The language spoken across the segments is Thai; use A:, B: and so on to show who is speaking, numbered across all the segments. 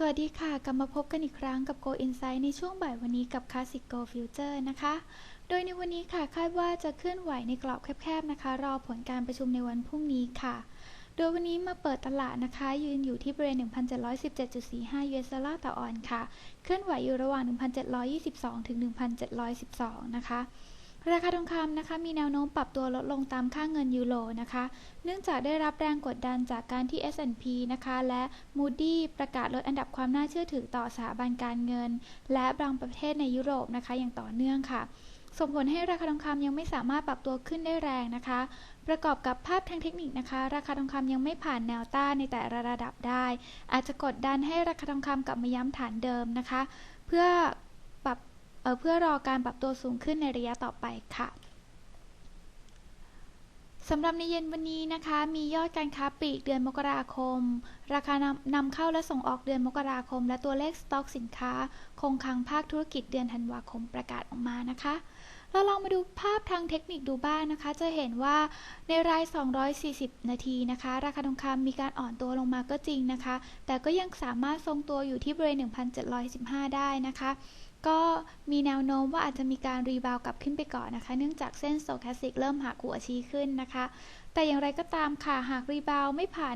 A: สวัสดีค่ะ กลับมาพบกันอีกครั้งกับ Go Insight ในช่วงบ่ายวันนี้กับ Classic Go Future นะคะ โดยในวันนี้ค่ะคาดว่าจะเคลื่อนไหวในกรอบแคบๆนะคะ รอผลการประชุมในวันพรุ่งนี้ค่ะ โดยวันนี้มาเปิดตลาดนะคะ ยืนอยู่ที่บริเวณ 1,717.45 US ดอลลาร์ต่อออนซ์ค่ะ เคลื่อนไหวอยู่ระหว่าง 1,722 ถึง 1,712 นะคะ ราคาทองคำนะคะมีแนวโน้มปรับตัวลดลงตามค่าเงินยูโรนะคะ เนื่องจากได้รับแรงกดดันจากการที่ S&P นะคะและ Moody ประกาศลดอันดับความน่าเชื่อถือต่อสถาบันการเงิน และบางประเทศในยุโรปนะคะอย่างต่อเนื่องค่ะส่งผลให้ราคาทองคำยังไม่สามารถปรับตัวขึ้นได้แรงนะคะ ประกอบกับภาพทางเทคนิคนะคะ ราคาทองคำยังไม่ผ่านแนวต้านในแต่ละระดับได้ อาจจะกดดันให้ราคาทองคำกลับมาย้ำฐานเดิมนะคะ เพื่อ เพื่อรอการปรับตัวสูงขึ้นในระยะต่อไปค่ะสำหรับในเย็นวันนี้นะคะ มียอดการค้าปลีกเดือนมกราคม ราคานำนำเข้าและส่งออกเดือนมกราคม และตัวเลขสต็อกสินค้า คงคลังภาคธุรกิจเดือนธันวาคมประกาศออกมานะคะ เราลองมาดูภาพทางเทคนิคดูบ้างนะคะ จะเห็นว่าในราย 240 นาทีนะคะ ราคาทองคำมีการอ่อนตัวลงมาก็จริงนะคะ แต่ก็ยังสามารถทรงตัวอยู่ที่บริเวณ 1,715 ได้นะคะก็มีแนวโน้มว่าอาจจะมีการรีบาวกลับขึ้นไปก่อนนะคะ เนื่องจากเส้นโซแคสติกเริ่มหักหัวชี้ขึ้นนะคะ แต่อย่างไรก็ตามค่ะ หากรีบาวไม่ผ่าน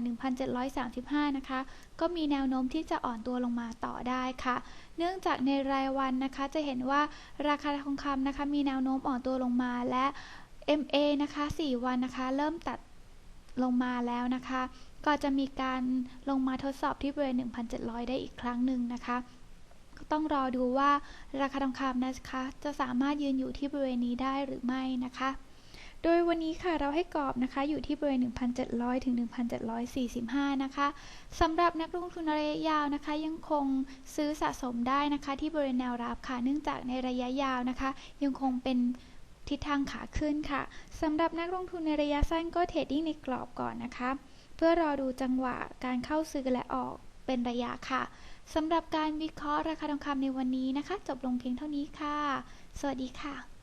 A: 1,735 นะคะ ก็มีแนวโน้มที่จะอ่อนตัวลงมาต่อได้ค่ะ เนื่องจากในรายวันนะคะจะเห็นว่าราคาทองคำนะคะมีแนวโน้มอ่อนตัวลงมาและ MA นะคะ 4 วันนะคะ เริ่มตัดลงมาแล้วนะคะ ก็จะมีการลงมาทดสอบที่บริเวณ1,700 ได้อีกครั้งหนึ่งนะคะ ต้องรอดูว่าราคาทองคำนะคะ จะสามารถยืนอยู่ที่บริเวณนี้ได้หรือไม่นะคะ โดยวันนี้ค่ะเราให้กรอบนะคะอยู่ที่บริเวณ 1,700 ถึง 1,745 นะคะสำหรับนักลงทุนระยะยาวนะคะ ยังคงซื้อสะสมได้นะคะ ที่บริเวณแนวรับค่ะ เนื่องจากในระยะยาวนะคะ ยังคงเป็นทิศทางขาขึ้นค่ะสำหรับนักลงทุนในระยะสั้นก็เทรดดิ้งในกรอบก่อนนะคะ เพื่อรอดูจังหวะการเข้าซื้อและออก เป็นระยะค่ะสำหรับการวิเคราะห์ราคาทองคำในวันนี้นะคะ จบลงเพียงเท่านี้ค่ะ สวัสดีค่ะ